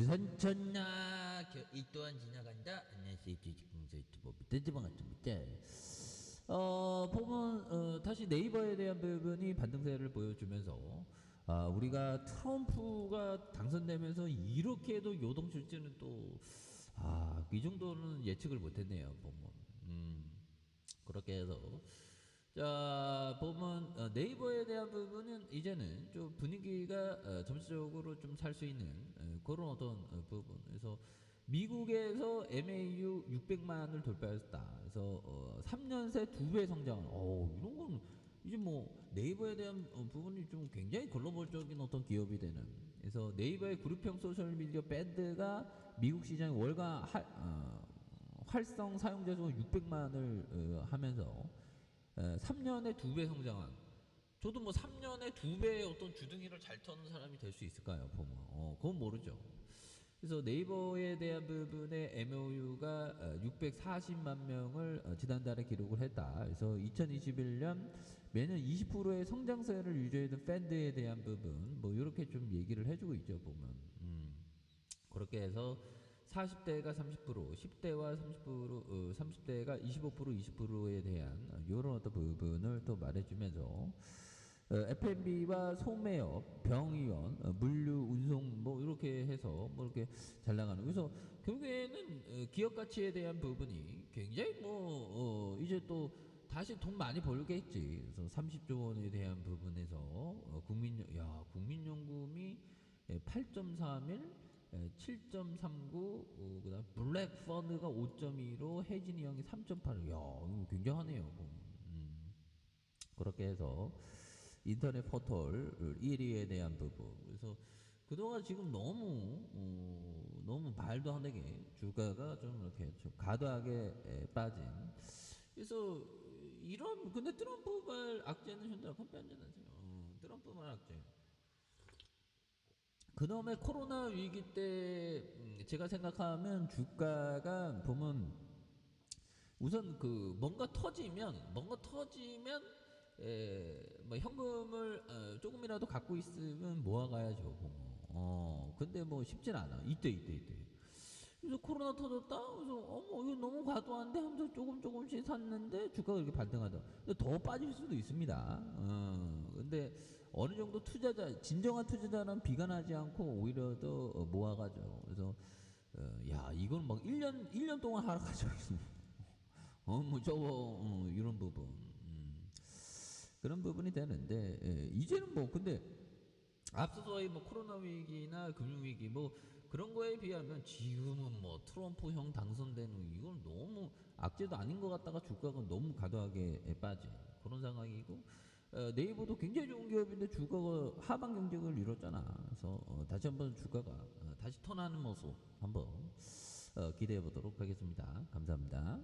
주산천나 이 또한 지나간다. 안녕하세요. 같습니다. 어, 보면 어, 다시 네이버에 대한 부분이 반등세를 보여주면서 아, 우리가 트럼프가 당선되면서 이렇게도 요동칠지는 또 아, 이 정도는 예측을 못했네요. 보면 음, 그렇게 해서 자 보면 어, 네이버에 대한 부분은 이제는 좀 분위기가 어, 점수적으로 좀 살 수 있는 어, 그런 어떤 어, 부분. 그래서 미국에서 MAU 600만을 돌파했다. 그래서 어, 3년 새 두 배 성장 어 이런 건 이제 뭐 네이버에 대한 어, 부분이 좀 굉장히 글로벌적인 어떤 기업이 되는. 그래서 네이버의 그룹형 소셜미디어 밴드가 미국 할, 어, 활성 사용자 수가 600만을 어, 하면서 3년에 두 배 성장한 저도 뭐 3년에 두 배의 어떤 주둥이를 잘 터는 사람이 될 수 있을까요? 보면 어 그건 모르죠. 그래서 네이버에 대한 부분의 MOU가 640만 명을 어, 지난달에 기록을 했다. 그래서 2021년 매년 20%의 성장세를 유지했던 팬드에 대한 부분 뭐 이렇게 좀 얘기를 해주고 있죠 보면 음, 그렇게 해서 40대가 30%, 10대와 30%, 어, 30대가 25%, 20%에 대한 이런 어떤 부분을 또 말해주면서 어, F&B와 소매업, 병의원, 어, 물류, 운송 뭐 이렇게 해서 뭐 이렇게 잘 나가는 그래서 결국에는 어, 기업 가치에 대한 부분이 굉장히 뭐 어, 이제 또 다시 돈 많이 벌겠지. 그래서 30조 원에 대한 부분에서 어, 국민 야 국민연금이 8.31 7.39, 어, 그다음 블랙 펀드가 5.2로 혜진이 형이 3.8. 야, 이거 굉장하네요. 음. 그렇게 해서 인터넷 포털 1위에 대한 부분. 그래서 그동안 지금 너무 어, 너무 말도 안 되게 주가가 좀 이렇게 좀 과도하게 빠진. 그래서 이런 근데 트럼프 말 악재는 현재 컴패한잖아요. 어, 트럼프 말 악재. 그놈의 코로나 위기 때 음, 제가 생각하면 주가가 보면 우선 그 뭔가 터지면 뭔가 터지면 에, 뭐 현금을 어, 조금이라도 갖고 있으면 모아가야죠. 어 근데 뭐 쉽진 않아. 이때 이때 이때. 그래서 코로나 터졌다. 그래서 어머 이거 너무 과도한데 하면서 조금 조금씩 샀는데 주가가 이렇게 반등하다. 더 빠질 수도 있습니다. 어 근데 어느 정도 투자자 진정한 투자자는 비관하지 않고 오히려 더 어, 모아가죠. 그래서 어, 야 이건 막 1년 1년 동안 하락하죠. 어뭐 저거 어, 이런 부분 음, 그런 부분이 되는데 예, 이제는 뭐 근데 앞서서의 뭐 코로나 위기나 금융 위기 뭐 그런 거에 비하면 지금은 뭐 트럼프 형 당선되는 이건 너무 악재도 아닌 것 같다가 주가가 너무 과도하게 빠진 그런 상황이고 어, 네이버도 굉장히 좋은 기업인데 주가가 하방 경쟁을 이뤘잖아. 그래서 어, 다시 한번 주가가 어, 다시 턴하는 모습 한번 어, 기대해 보도록 하겠습니다. 감사합니다.